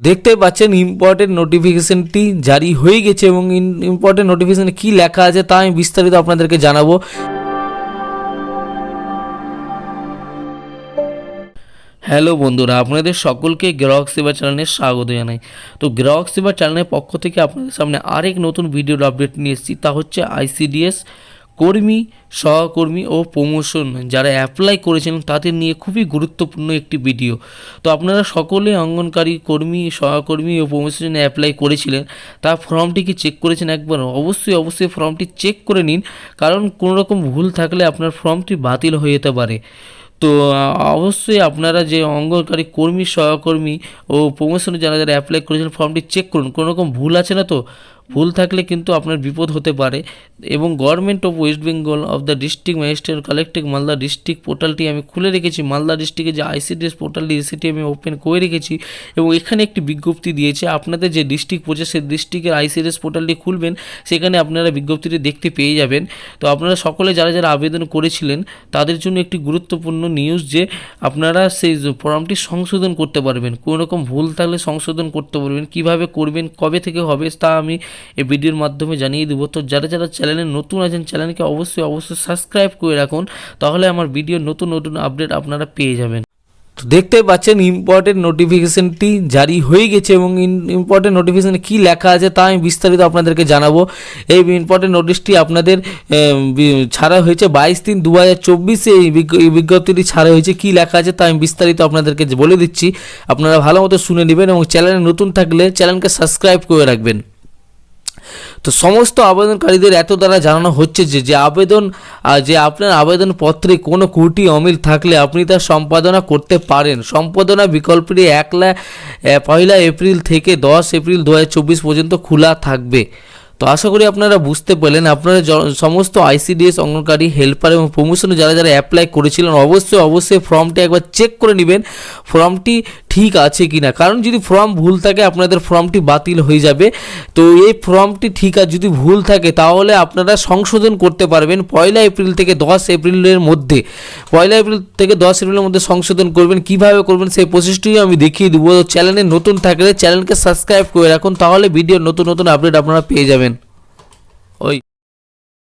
দেখতে পাচ্ছেন ইম্পর্টেন্ট নোটিফিকেশনটি জারি হয়ে গেছে এবং ইম্পর্টেন্ট নোটিফিকেশনে কী লেখা আছে তা আমি বিস্তারিত আপনাদেরকে জানাব। হ্যালো বন্ধুরা, আপনাদের সকলকে গ্রাহক সেবা চ্যানেলে স্বাগত জানাই। তো গ্রাহক সেবা চ্যানেলের পক্ষ থেকে আপনাদের সামনে আরেক নতুন ভিডিওর আপডেট নিয়ে এসেছি, তা হচ্ছে আইসিডিএস কর্মী, সহকর্মী ও প্রমোশন যারা অ্যাপ্লাই করেছেন তাদের নিয়ে খুবই গুরুত্বপূর্ণ একটি ভিডিও তো আপনারা সকলে অঙ্গনকারী কর্মী, সহকর্মী ও প্রমোশন অ্যাপ্লাই করেছিলেন, তা ফর্মটি কি চেক করেছেন একবার? অবশ্যই অবশ্যই ফর্মটি চেক করে নিন, কারণ কোনো রকম ভুল থাকলে আপনার ফর্মটি বাতিল হয়ে যেতে পারে। তো অবশ্যই আপনারা যে অঙ্গনকারী কর্মী, সহকর্মী ও প্রমোশনে যারা যারা অ্যাপ্লাই করেছেন ফর্মটি চেক করুন। কোনো রকম ভুল আছে না তো? ভুল থাকলে কিন্তু আপনার বিপদ হতে পারে। এবং government of West Bengal of the district magistrate collective Malda district পোর্টালটি আমি খুলে রেখেছি। মালদা ডিস্ট্রিক্টে যে আইসিডিএস পোর্টালটি সেটি আমি ওপেন করে রেখেছি এবং এখানে একটি বিজ্ঞপ্তি দিয়েছে। আপনাদের যে ডিস্ট্রিক্ট পড়ছে, সেই ডিস্ট্রিক্টের আইসিডিএস পোর্টালটি খুলবেন, সেখানে আপনারা বিজ্ঞপ্তিটি দেখতে পেয়ে যাবেন। তো আপনারা সকলে যারা যারা আবেদন করেছিলেন, তাদের জন্য একটি গুরুত্বপূর্ণ নিউজ যে আপনারা সেই ফর্মটি সংশোধন করতে পারবেন। কোনো রকম ভুল থাকলে সংশোধন করতে পারবেন, কীভাবে করবেন, কবে থেকে হবে, তা আমি এই ভিডিওর মাধ্যমে জানিয়ে দেবো। তো যারা যারা চ্যানেলে নতুন আছেন চ্যানেলকে অবশ্যই অবশ্যই সাবস্ক্রাইব করে রাখুন। তাহলে আমার ভিডিওর নতুন নতুন আপডেট আপনারা পেয়ে যাবেন। তো দেখতে পাচ্ছেন ইম্পর্টেন্ট নোটিফিকেশনটি জারি হয়ে গেছে এবং ইম্পর্টেন্ট নোটিফিকেশনে কী লেখা আছে তা আমি বিস্তারিত আপনাদেরকে জানাব। এই ইম্পর্টেন্ট নোটিশটি আপনাদের ছাড়া হয়েছে বাইশ তিন দু হাজার চব্বিশে এই বিজ্ঞপ্তিটি ছাড়া হয়েছে। কী লেখা আছে তা আমি বিস্তারিত আপনাদেরকে বলে দিচ্ছি। আপনারা ভালো মতো শুনে নেবেন এবং চ্যানেলে নতুন থাকলে চ্যানেলকে সাবস্ক্রাইব করে রাখবেন। তো সমস্ত আবেদনকারীদের এত দ্বারা জানানো হচ্ছে যে যে আবেদন যে আপনার আবেদনপত্রে কোনো কুটি অমিল থাকলে আপনি তা সম্পাদনা করতে পারেন। সম্পাদনা বিকল্পটি একলা পয়লা এপ্রিল থেকে দশ এপ্রিল দুহাজার চব্বিশ পর্যন্ত খোলা থাকবে। তো আশা করি আপনারা বুঝতে পারলেন আপনারা সমস্ত আইসিডিএস অঙ্গনকারী হেল্পার এবং প্রমোশনে যারা যারা অ্যাপ্লাই করেছিলেন, অবশ্যই অবশ্যই ফর্মটি একবার চেক করে নেবেন ফর্মটি ঠিক আছে কি না কারণ যদি ফর্ম ভুল থাকে, আপনাদের ফর্মটি বাতিল হয়ে যাবে। তো এই ফর্মটি ঠিক আছে, যদি ভুল থাকে, তাহলে আপনারা সংশোধন করতে পারবেন পয়লা এপ্রিল থেকে দশ এপ্রিলের মধ্যে। পয়লা এপ্রিল থেকে দশ এপ্রিলের মধ্যে সংশোধন করবেন, কীভাবে করবেন সেই প্রসেসটিও আমি দেখিয়ে দেবো। চ্যানেলে নতুন থাকলে চ্যানেলকে সাবস্ক্রাইব করে রাখুন, তাহলে ভিডিও নতুন নতুন আপডেট আপনারা পেয়ে যাবেন।